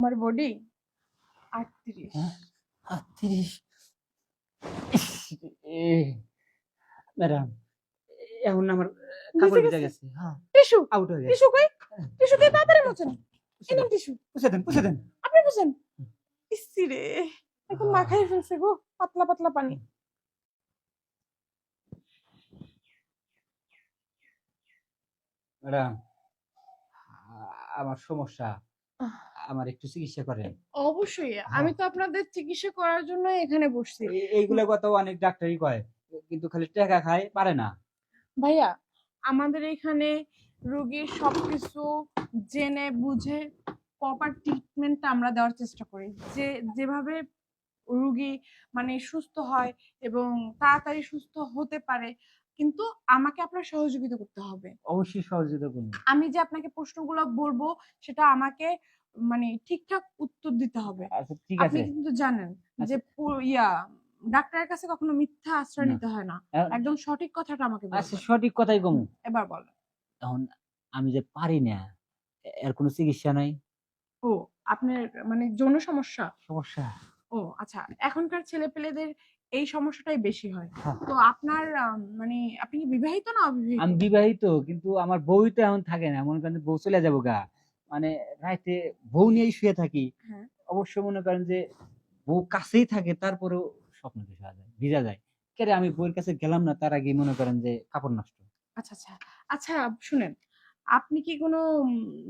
আমার বডি আটত্রিশ। হ্যাঁ? আটত্রিশ। ম্যাডাম এখন আমার কাপড় ভিজে গেছে হ্যাঁ। টিস্যু? আউট হয়ে গেছে। টিস্যু কই? টিস্যু দিয়ে তাড়াতাড়ি মোচেন এনেন টিস্যু। পুষে দেন পুষে দেন। আপনি বুঝেন ইসি রে মাখাই ফেলছে গো পাতলা পাতলা পানি। ম্যাডাম আমার সমস্যা। আমার একটু চিকিৎসা করেন। অবশ্যই আমি তো আপনাদের চিকিৎসা করার জন্য এখানে বসছি। এইগুলা কথা অনেক ডাক্তারই কয় কিন্তু খালি টাকা খায় পারে না। ভাইয়া আমাদের এখানে রোগীর সবকিছু জেনে বুঝে প্রপার ট্রিটমেন্টটা আমরা দেওয়ার চেষ্টা করি। যে যেভাবে রোগী মানে সুস্থ হয় এবং তাড়াতাড়ি সুস্থ হতে পারে কিন্তু আমাকে আপনার সহযোগিতা করতে হবে। অবশ্যই সহযোগিতা করুন আমি যে আপনাকে প্রশ্নগুলো বলব সেটা আমাকে মানে ঠিকঠাক উত্তর দিতে হবে। আচ্ছা ঠিক আছে। আপনি কিন্তু জানেন যে ইয়া ডাক্তারের কাছে কখনো মিথ্যা আশ্রয় নিতে হয় না। একদম সঠিক কথাটা আমাকে আচ্ছা সঠিক কথাই কমু। এবার বলেন। এখন আমি যে পারি না এর কোনো চিকিৎসা নাই। ও আপনার মানে যৌন সমস্যা? সমস্যা। ও আচ্ছা এখনকার ছেলে পেলেদের এই সমস্যাটাই বেশি হয়। হ্যাঁ। তো আপনার মানে আপনি কি বিবাহিত না অবিবাহিত? আমি বিবাহিত কিন্তু আমার বউই তো এখন থাকে না। মনে করেন বউ চলে যাব গা। মানে রাইতে বউ নিয়েই শুয়ে থাকি। হ্যাঁ। অবশ্য মনে করেন যে বউ কাছেই থাকে তারপরেও স্বপ্ন দেখা যায় ভিজা যায়। কেরে আমি বউয়ের কাছে গেলাম না তার আগে মনে করেন যে কাপড় নষ্ট। আচ্ছা আচ্ছা। আচ্ছা শুনেন আপনি কি কোনো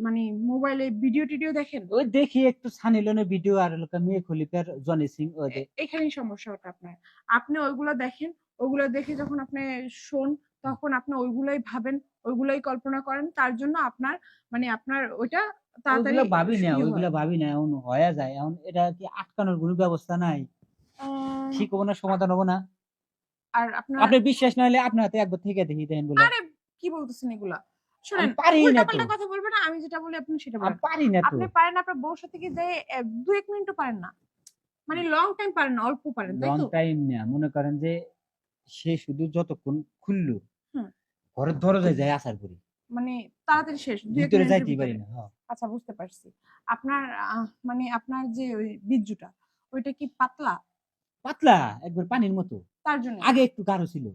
মানে মোবাইলে ভিডিও টিডিও দেখেন? ওই দেখি একটু সানিলনের ভিডিও আর লোকা মেয়ে খলিফার জনি সিং ওদের এখানেই সমস্যাটা আপনার। আপনি ওইগুলো দেখেন ওইগুলো দেখে যখন আপনি শোন তখন আপনি ওইগুলোই ভাবেন ওইগুলোই কল্পনা করেন তার জন্য আপনার মানে আপনার ওইটা তাড়াতাড়ি ভাবি না ওইগুলো ভাবি না এখন হয়ে যায় এখন এটা কি আটকানোর কোনো ব্যবস্থা নাই। ঠিক হব না সমাধান হব না। আর আপনার আপনার বিশ্বাস না হলে আপনার হাতে একবার থেকে দেখি দেন বলে। আরে কি বলতেছেন এগুলা? শুনেন পারি না কথা বলবেন না আমি যেটা বলি আপনি সেটা বলেন। পারি না আপনি পারেন আপনার বউর সাথে কি যে এ, দু এক মিনিটও পারেন না। মানে লং টাইম পারেন না অল্প পারেন তাই লং টাইম না মনে করেন যে সে শুধু যতক্ষণ খুললো ঘরের দরজায় যায় আসার করি মানে তাড়াতাড়ি শেষ ভিতরে যাইতেই পারি না। আচ্ছা বুঝতে পারছি। আপনার মানে আপনার যে ওই ওইটা কি পাতলা? পাতলা একবার পানির মতো। তার জন্য। আগে একটু গাঢ় ছিল।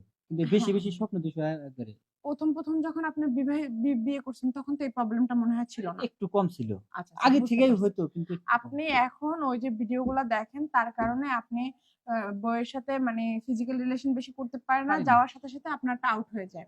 বেশি। বেশি স্বপ্ন দোষ হয় প্রথম প্রথম যখন আপনি বিবাহে বিয়ে করছেন তখন তো এই প্রবলেমটা মনে হয় ছিল না একটু কম ছিল আচ্ছা আচ্ছা, আগে থেকেই। হয়তো কিন্তু আপনি এখন ওই যে ভিডিওগুলো দেখেন তার কারণে আপনি আহ, বউয়ের সাথে মানে ফিজিক্যাল রিলেশন বেশি করতে পারেন না যাওয়ার সাথে সাথে আপনারটা আউট হয়ে যায়।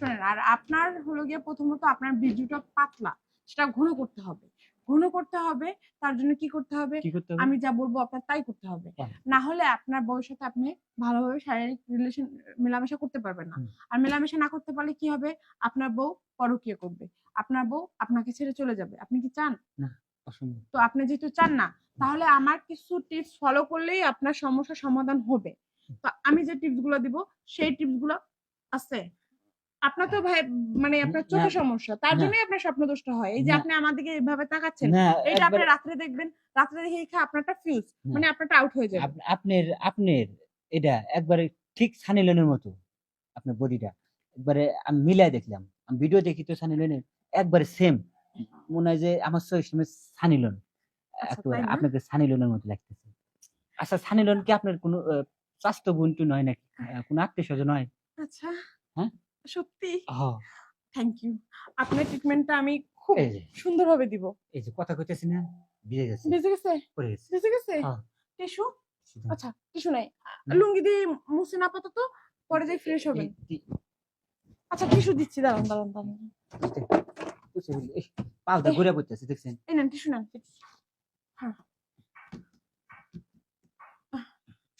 শোনেন আর আপনার হলো গিয়ে প্রথমত আপনার বীর্যটা পাতলা সেটা ঘন করতে হবে ঘন করতে হবে তার জন্য কি করতে হবে? আমি যা বলব আপনার তাই করতে হবে। না হলে আপনার বউয়ের সাথে আপনি ভালোভাবে শারীরিক রিলেশন মেলামেশা করতে পারবেন না। আর মেলামেশা না করতে পারলে কি হবে? আপনার বউ পরকীয়া করবে। আপনার বউ আপনাকে ছেড়ে চলে যাবে। আপনি কি চান? তো আপনি যেহেতু চান না তাহলে আমার কিছু টিপস ফলো করলেই আপনার সমস্যার সমাধান হবে। তো আমি যে টিপসগুলো দিব সেই টিপসগুলো আছে? আপনার তো ভাই মানে আপনার চোখের না। সমস্যা তার জন্যই আপনার স্বপ্ন দোষটা হয়। এই যে আপনি আমার দিকে এভাবে তাকাচ্ছেন না এইটা আপনি রাত্রে দেখবেন রাত্রে দেখে আপনারটা ফিউজ মানে আপনারটা আউট হয়ে যাবে। আপ- আপনার আপনার এটা একবারে ঠিক সানিলনের মতো আপনার বডিটা একবারে আমি মিলাই দেখলাম আমি ভিডিও দেখি তো সানিলনের একবারে সেম মনে হয় যে আমার চয়েস সানিলন আচ্ছা, একেবারে তাই না? আপনাকে সানিলনের মতো লাগতেছে। আচ্ছা সানিলন কি আপনার কোনো স্বাস্থ্য বন্ধু নয় নাকি? কোনো আত্মীয় স্বজন নয়? আচ্ছা। হ্যাঁ? সত্যি? থ্যাংক ইউ আপনার ট্রিটমেন্টটা আমি খুব এই যে। সুন্দরভাবে দিব। এই যে কথা কইতেছি না ভিজে গেছে। বেঁচে গেছে? পড়ে গেছে। বেঁচে গেছে? হ্যাঁ। টিস্যু? শুধু। আচ্ছা টিস্যু নাই। লুঙ্গি দিয়ে মুছে না আপাতত পরে যাই ফ্রেশ হবেন এই- এই- আচ্ছা টিস্যু দিচ্ছি দাঁড়ান দাঁড়ান দাঁড়ান। বুঝতে পারলি? এই, পাউটা ঘুরে পড়তেছে দেখছেন? এই নেন টিস্যু নেন হ্যাঁ। আহ,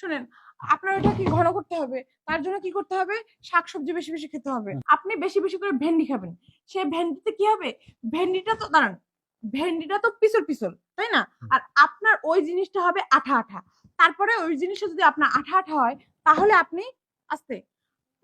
শুনেন আপনার ওটা কি ঘন করতে হবে? তার জন্য কি করতে হবে? শাকসবজি বেশি বেশি খেতে হবে। আপনি বেশি বেশি করে ভেন্ডি খাবেন। সেই ভেন্ডিতে কি হবে? ভেন্ডিটা তো দাঁড়ান ভেন্ডিটা তো পিছল পিছল তাই না? আর আপনার ওই জিনিসটা হবে আঠা আঠা। তারপরে ওই জিনিসটা যদি আপনার আঠা আঠা হয় তাহলে আপনি আস্তে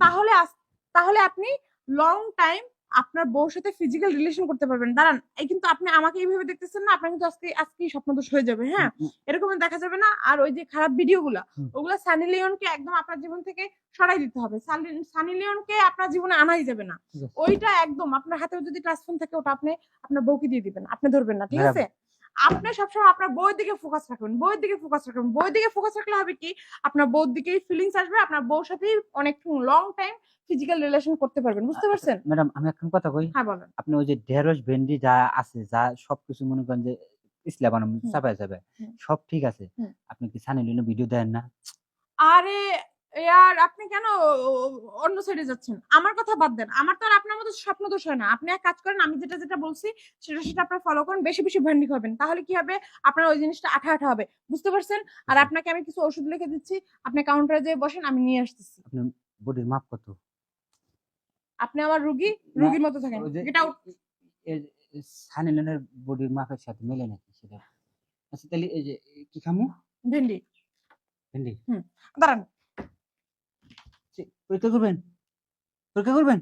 তাহলে আস- তাহলে আপনি লং টাইম আপনার বউর সাথে ফিজিক্যাল রিলেশন করতে পারবেন। দাঁড়ান এই কিন্তু আপনি আমাকে এইভাবে দেখতেছেন না আপনার কিন্তু আজকে স্বপ্ন স্বপ্নদোষ হয়ে যাবে হ্যাঁ? এরকম দেখা যাবে না। আর ওই যে খারাপ ভিডিও গুলা ওগুলা সানি লিওনকে একদম আপনার জীবন থেকে সরাই দিতে হবে। সানি- লিওন লিওনকে আপনার জীবনে আনাই যাবে না। ওইটা একদম আপনার হাতে যদি টাচ ফোন থাকে ওটা আপনি আপনার বউকে দিয়ে দিবেন আপনি ধরবেন না ঠিক আছে? আপনি সবসময় আপনার বইয়ের দিকে ফোকাস রাখবেন বইয়ের দিকে ফোকাস রাখবেন। বইয়ের দিকে ফোকাস রাখলে হবে কি? আপনার বউর দিকেই ফিলিংস আসবে আপনার বউর সাথেই অনেক লং টাইম ফিজিক্যাল রিলেশন করতে পারবেন বুঝতে পারছেন? ম্যাডাম আমি একটা কথা কই? হ্যাঁ বলেন। আপনি ওই যে ঢেঁড়স ভেন্ডি যা আছে যা সবকিছু মনে করেন যে ইসলা বানানো। চাপায় চাপায় সব ঠিক আছে। আপনি কি সানি ভিডিও দেন না? আরে ইয়ার আপনি কেন অন্য সাইডে যাচ্ছেন? আমার কথা বাদ দেন। আমার তো আর আপনার মতো স্বপ্ন দোষ হয় না। আপনি এক কাজ করেন আমি যেটা যেটা বলছি সেটা সেটা আপনার ফলো করেন। বেশি বেশি ভেন্ডি খাবেন তাহলে কি হবে? আপনার ওই জিনিসটা আঠা আঠা হবে। বুঝতে পারছেন? আর আপনাকে আমি কিছু ওষুধ লিখে দিচ্ছি। আপনি কাউন্টারে যেয়ে বসেন আমি নিয়ে আসতেছি। আপনি বডির মাপ কত? আপনি আমার রুগী? রুগীর মতো থাকেন। ওই যে গেট আউট এ- এ- সানি লিওনের বডির মাপের সাথে মেলে নাকি সেটা? আচ্ছা তাহলে এই যে কি খামু? ভেন্ডি। ভেন্ডি। দাঁড়ান। পরীক্ষা করবেন? পরীক্ষা করবেন?